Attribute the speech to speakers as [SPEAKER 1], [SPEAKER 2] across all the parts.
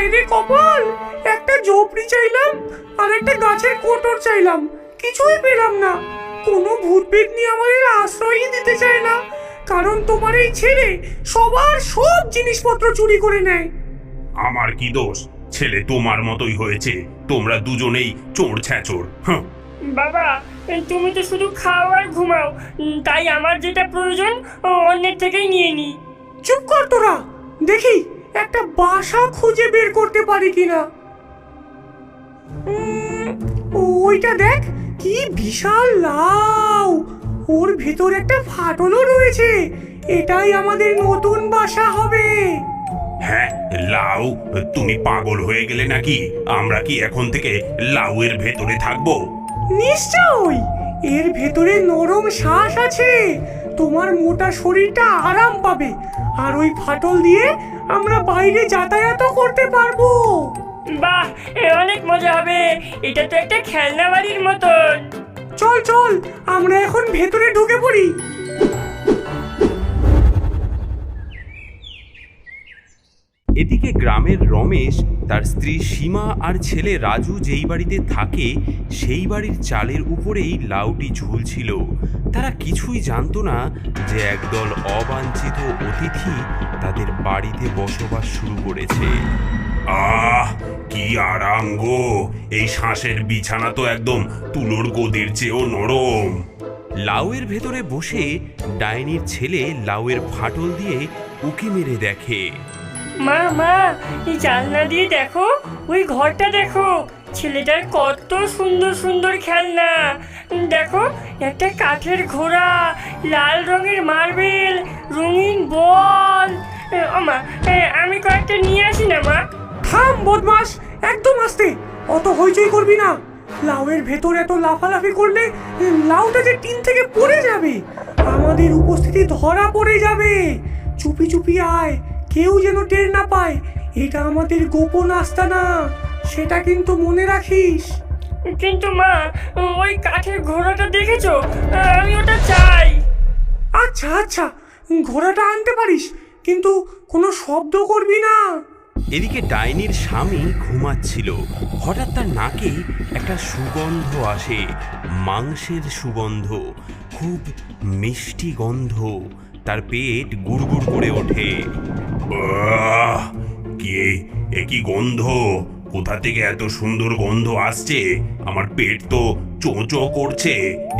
[SPEAKER 1] হায় কপাল। একটা ঝোপড়ি চাইলাম আর একটা গাছের কোটর চাইলাম। কিছুই পেলাম না। কোনো ভূত পেতনি আমাদের আশ্রয়ই দিতে চায় না। কারণ তোমার এই ছেলে সবার সব জিনিসপত্র চুরি করে নেয়।
[SPEAKER 2] আমার কি দোষ? ছেলে তোমার মতোই হয়েছে। তোমরা দুজনেই চোর ছ্যাচোর। হাঁ
[SPEAKER 3] বাবা এই তুমি তো শুধু খাও আর ঘুমাও। তাই আমার যেটা প্রয়োজন ও অন্যের থেকেই নিয়ে নিই
[SPEAKER 1] চুপ কর তোরা। দেখি একটা বাসা খুঁজে বের করতে পারি কিনা? ওইটা দেখ কি বিশাল লাউ! ওর ভেতর একটা ফাটলও রয়েছে। এটাই আমাদের নতুন বাসা হবে।
[SPEAKER 2] হ্যাঁ লাউ তুমি পাগল হয়ে গেলে নাকি? আমরা কি এখন থেকে লাউয়ের ভেতরে থাকব?
[SPEAKER 1] নিশ্চয়ই! এর ভেতরে নরম শ্বাস আছে। তোমার মোটা শরীরটা আরাম পাবে। আর ওই ফাটল দিয়ে আমরা বাইরে যাতায়াত করতে পারব।
[SPEAKER 3] বাহ এ অনেক মজা হবে। এটা তো একটা খেলনা বাড়ির মতন।
[SPEAKER 1] চল চল আমরা এখন ভেতরে ঢুকে পড়ি।
[SPEAKER 4] এদিকে গ্রামের রমেশ তার স্ত্রী সীমা আর ছেলে রাজু যেই বাড়িতে থাকে, সেই বাড়ির চালের উপরেই লাউটি ঝুলছিল। তারা কিছুই জানতো না যে একদল অবাঞ্ছিত অতিথি তাদের বাড়িতে বসবাস শুরু করেছে।
[SPEAKER 2] আহ, কি আরাম গো! এই শ্বাসের বিছানা তো একদম তুলোর গদির চেয়েও নরম।
[SPEAKER 4] লাউয়ের ভেতরে বসে ডাইনির ছেলে লাউয়ের ফাটল দিয়ে উকি মেরে দেখে।
[SPEAKER 3] মা মা, এই জানলা দিয়ে দেখো, ওই ঘরটা দেখো। ছেলেটার কত সুন্দর সুন্দর খেলনা। দেখো, একটা কাঠের ঘোড়া, লাল রঙের মার্বেল, রঙিন বল। মা আমি কয়েকটা নিয়ে আসি না, মা?
[SPEAKER 1] থাম বদমাস একদম আস্তে! অত হইচই করবি না। লাউয়ের ভেতর এত লাফালাফি করলে লাউটা যে টিন থেকে পড়ে যাবে। আমাদের উপস্থিতি ধরা পড়ে যাবে। চুপি চুপি আয়। কেউ যেন টের না পায়। এটা আমাদের গোপন আস্তানা সেটা কিন্তু মনে রাখিস।
[SPEAKER 3] কিন্তু মা ওই কাঠের ঘোড়াটা দেখেছ? আমি ওটা চাই।
[SPEAKER 1] আচ্ছা আচ্ছা ঘোড়াটা আনতে পারিস কিন্তু কোনো শব্দ করবি না।
[SPEAKER 4] এদিকে ডাইনির স্বামী ঘুমাচ্ছিল। হঠাৎ তার নাকে একটা সুগন্ধ আসে মাংসের সুগন্ধ খুব মিষ্টি গন্ধ। তার পেট গুড়গুড় করে ওঠে।
[SPEAKER 2] কি, এ কি গন্ধ? কোথা থেকে এত সুন্দর গন্ধ আসছে? আমার পেট তো চোঁচো করছে।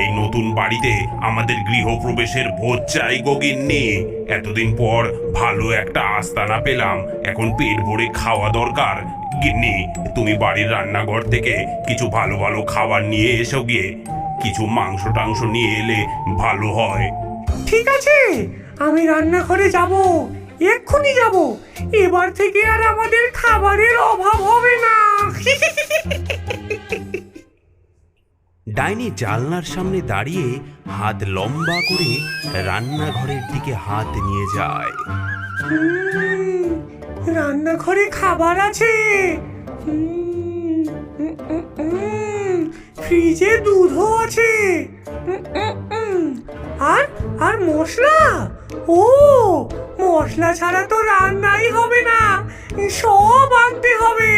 [SPEAKER 2] এই নতুন বাড়িতে আমাদের গৃহপ্রবেশের ভোজ চাই গগিন্নি এতদিন পর ভালো একটা আস্তানা পেলাম। এখন পেট ভরে খাওয়া দরকার। গিন্নি, তুমি বাড়ির রান্নাঘর থেকে কিছু ভালো ভালো খাবার নিয়ে এসো গিয়ে। কিছু মাংস টাংস নিয়ে এলে ভালো হয়।
[SPEAKER 1] ঠিক আছে, আমি রান্নাঘরে যাব। এক্ষুনি যাব। এবার থেকে আর আমাদের খাবারের অভাব হবে না।
[SPEAKER 4] ডাইনি জানলার সামনে দাঁড়িয়ে হাত লম্বা করে রান্নাঘরের দিকে হাত নিয়ে যায়।
[SPEAKER 1] রান্নাঘরে খাবার আছে। ফ্রিজে দুধও আছে। আর আর মশলা? ও, মশলা ছাড়া তো রান্নাই হবে না, সব আনতে হবে।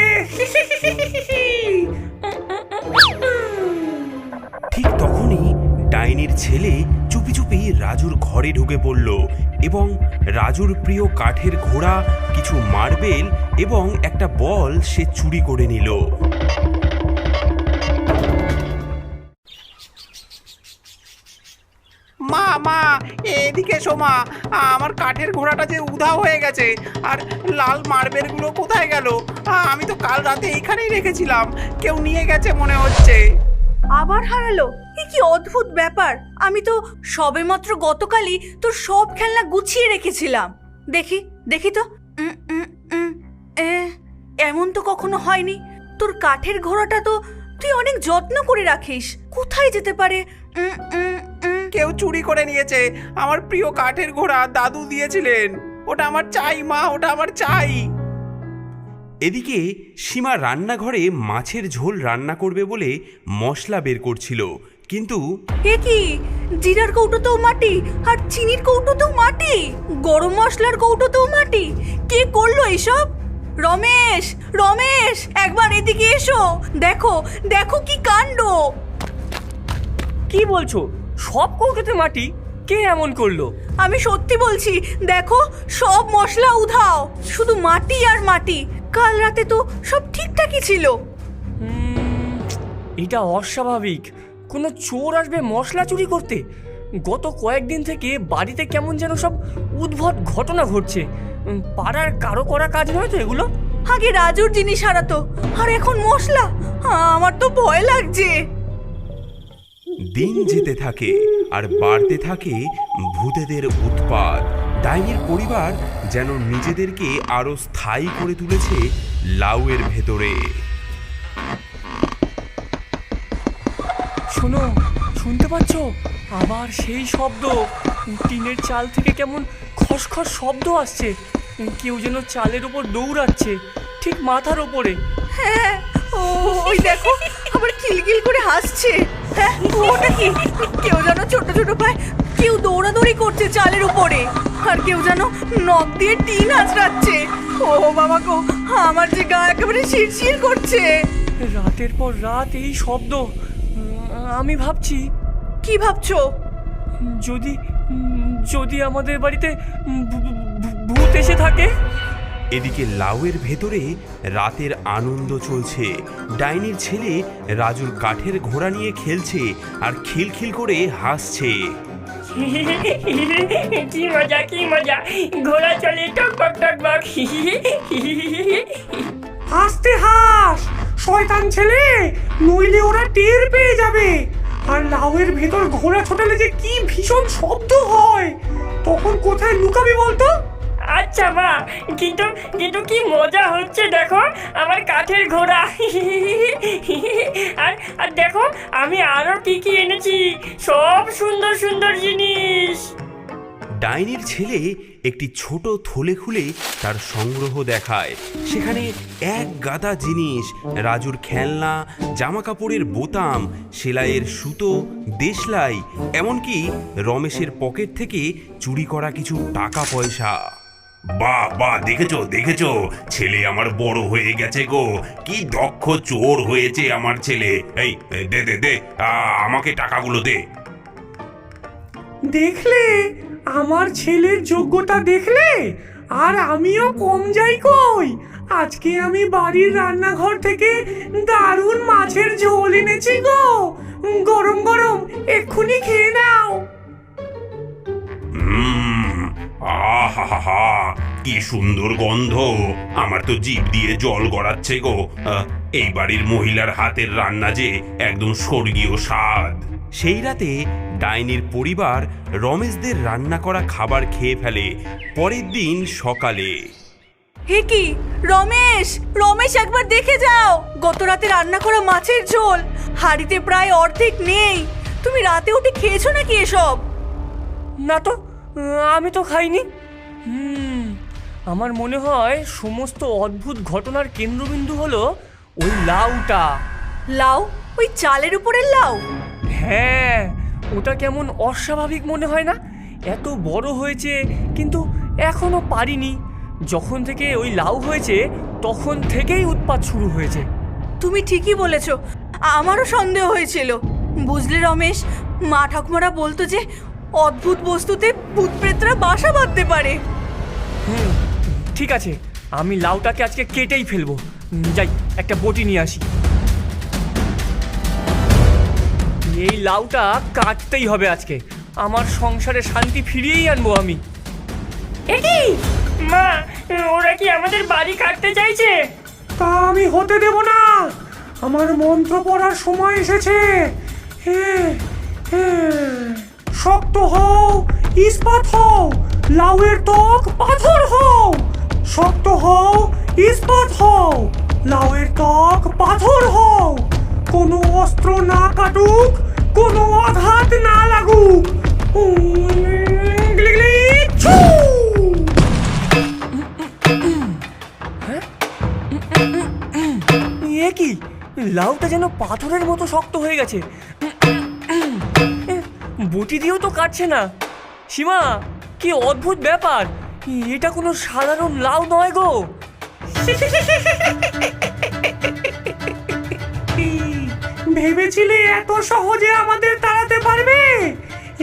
[SPEAKER 4] ঠিক তখনই ডাইনির ছেলে চুপি চুপি রাজুর ঘরে ঢুকে পড়ল এবং রাজুর প্রিয় কাঠের ঘোড়া, কিছু মার্বেল এবং একটা বল সে চুরি করে নিল।
[SPEAKER 5] মা মা, এদিকে এসো মা। আমার কাঠের ঘোড়াটা যে উধাও হয়ে গেছে। আর লাল মার্বেলগুলো কোথায় গেল? আমি তো কাল রাতে এইখানেই রেখেছিলাম। কেউ নিয়ে গেছে মনে হচ্ছে।
[SPEAKER 6] আবার হারালো? এ কি অদ্ভুত ব্যাপার। আমি তো সবেমাত্র গতকালই তোর সব খেলনা গুছিয়ে রেখেছিলাম। দেখি দেখি তো। এমন তো কখনো হয়নি। তোর কাঠের ঘোড়াটা তো তুই অনেক যত্ন করে রাখিস। কোথায় যেতে পারে।
[SPEAKER 5] কেউ চুরি করে নিয়েছে। আমার প্রিয় কাঠের ঘোড়া দাদু দিয়েছিলেন। ওটা আমার চাই মা ওটা আমার চাই।
[SPEAKER 4] এদিকে সীমা রান্নাঘরে মাছের ঝোল রান্না করবে বলে মশলা বের করছিল কিন্তু
[SPEAKER 6] এ কি? জিরার কৌটোতেও মাটি আর চিনির কৌটোতেও মাটি গরম মশলার কৌটোতেও মাটি। কে করল এসব? রমেশ রমেশ একবার এদিকে এসো। দেখো দেখো কি কাণ্ড।
[SPEAKER 3] কি বলছো? সব কৌটোতে মাটি? কে এমন করল?
[SPEAKER 6] আমি সত্যি বলছি দেখো সব মশলা উধাও। শুধু মাটি আর মাটি। কাল রাতে তো সব ঠিকঠাকই ছিল।
[SPEAKER 3] এটা অস্বাভাবিক। কোনো চোর আসবে মশলা চুরি করতে? গত কয়েকদিন থেকে বাড়িতে কেমন যেন সব উদ্ভট ঘটনা ঘটছে। পাড়ার কারও করা কাজ নয় তো এগুলো?
[SPEAKER 6] আগে রাজুর জিনিস হারাতো আর এখন মশলা? আমার তো ভয় লাগছে।
[SPEAKER 4] দিন যেতে থাকে আর বাড়তে থাকে ভূতেদের উৎপাত। ডাইনির পরিবার যেন নিজেদেরকে আরও স্থায়ী করে তুলেছে লাউয়ের ভেতরে।
[SPEAKER 3] শোনো শুনতে পাচ্ছ? আবার সেই শব্দ। টিনের চাল থেকে কেমন খসখস শব্দ আসছে। কেউ যেন চালের ওপর দৌড়াচ্ছে ঠিক মাথার ওপরে।
[SPEAKER 6] হ্যাঁ ও ওই দেখো আবার কিলকিল করে হাসছে। ওটা কি? কেউ যেন ছোট ছোট পায় কেউ দৌড়াদৌড়ি করছে চালের উপরে। আর কেউ যেন নখ দিয়ে টিন আঁচড়াচ্ছে। ও বাবা গো আমার যে গা একেবারে শিরশির করছে।
[SPEAKER 3] রাতের পর রাত এই শব্দ আমি ভাবছি
[SPEAKER 6] কি ভাবছ?
[SPEAKER 3] যদি যদি আমাদের বাড়িতে ভূত এসে থাকে?
[SPEAKER 4] এদিকে লাউয়ের ভেতরে রাতের আনন্দ চলছে। ডাইনির ছেলে রাজুর কাঠের ঘোড়া নিয়ে খেলছে আর খিলখিল করে হাসছে।
[SPEAKER 3] কি মজা কি মজা। ঘোড়া চলে টক বক টক বক।
[SPEAKER 1] আস্তে হাস। শয়তান ছেলে নইলে ওরা টের পেয়ে যাবে। আর লাউয়ের ভেতর ঘোড়া ছোটালে যে কি ভীষণ শব্দ হয়। তখন কোথায় লুকাবি বলতো?
[SPEAKER 3] আচ্ছা মা, কিন্তু কিন্তু কি মজা হচ্ছে দেখো, আমার কাঠের ঘোড়া। আর আর দেখো, আমি আরও কি কি এনেছি, সব সুন্দর সুন্দর জিনিস।
[SPEAKER 4] ডাইনির ছেলে একটি ছোট থলে খুলে তার সংগ্রহ দেখায়। সেখানে এক গাদা জিনিস, রাজুর খেলনা জামা কাপড়ের বোতাম, সেলাইয়ের সুতো, দেশলাই, এমনকি রমেশের পকেট থেকে চুরি করা কিছু টাকা পয়সা
[SPEAKER 2] বাহ বাহ দেখেছ দেখেছ? ছেলে আমার বড় হয়ে গেছে গো। কি দক্ষ চোর হয়েছে আমার ছেলে। এই দে দে দে আ, আমাকে টাকাগুলো দে।
[SPEAKER 1] দেখলে? আমার ছেলের যোগ্যতা দেখলে? আর আমিও কম যাই কই? আজকে আমি বাড়ির রান্নাঘর থেকে দারুণ মাছের ঝোল এনেছি গো। গরম গরম এক্ষুনি খেয়ে নাও।
[SPEAKER 2] হুম আহা কি সুন্দর গন্ধ। আমার তো জিভ দিয়ে জল গড়াচ্ছে গো। আহ, এই বাড়ির মহিলার হাতের রান্না যে একদম স্বর্গীয় স্বাদ।
[SPEAKER 4] সেই রাতে ডাইনির পরিবার রমেশদের রান্না করা খাবার খেয়ে ফেলে পরের দিন সকালে।
[SPEAKER 6] হে কি? রমেশ! রমেশ একবার দেখে যাও। গত রাতে রান্না করা মাছের ঝোল। হাড়িতে প্রায় অর্ধেক নেই। তুমি রাতে উঠে খেয়েছো নাকি এসব?
[SPEAKER 3] না তো আমি তো খাইনি। হুম আমার মনে হয় সমস্ত অদ্ভুত ঘটনার কেন্দ্রবিন্দু হলো ওই লাউটা।
[SPEAKER 6] লাউ? ওই চালের উপরের লাউ?
[SPEAKER 3] হ্যাঁ ওটা কেমন অস্বাভাবিক মনে হয় না? এত বড় হয়েছে কিন্তু এখনও পারিনি। যখন থেকে ওই লাউ হয়েছে তখন থেকেই উৎপাত শুরু হয়েছে।
[SPEAKER 6] তুমি ঠিকই বলেছ আমারও সন্দেহ হয়েছিল। বুঝলে রমেশ মা ঠাকুমারা বলতো যে অদ্ভুত বস্তুতে ভূত প্রেতরা বাসা বাঁধতে পারে।
[SPEAKER 3] হুম ঠিক আছে। আমি লাউটাকে আজকে কেটেই ফেলব। যাই একটা বটি নিয়ে আসি। এই লাউটা কাটতেই হবে আজকে। আমার সংসারে শান্তি ফিরিয়েই আনব আমি। একি মা ওরা কি আমাদের বাড়ি কাটতে চাইছে?
[SPEAKER 1] তা আমি হতে দেব না। আমার মন্ত্র পড়ার সময় এসেছে। হ্যাঁ হ্যাঁ শক্ত হও, ইস্পাত হও, লাউয়ের ত্বক পাথর হও। শক্ত হও, ইস্পাত হও, লাউয়ের ত্বক পাথর হও। কোনো অস্ত্র না কাটুক, কোনো আঘাত না লাগুক।
[SPEAKER 3] কি? লাউটা যেন পাথরের মতো শক্ত হয়ে গেছে। বটি দিয়েও তো কাটছে না। সীমা, কি অদ্ভুত ব্যাপার। এটা কোনো সাধারণ লাউ নয় গো।
[SPEAKER 1] ভেবেছিলে এত সহজে আমাদের তাড়াতে পারবে?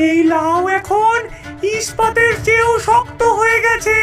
[SPEAKER 1] এই লাউ এখন ইস্পাতের চেয়েও শক্ত হয়ে গেছে।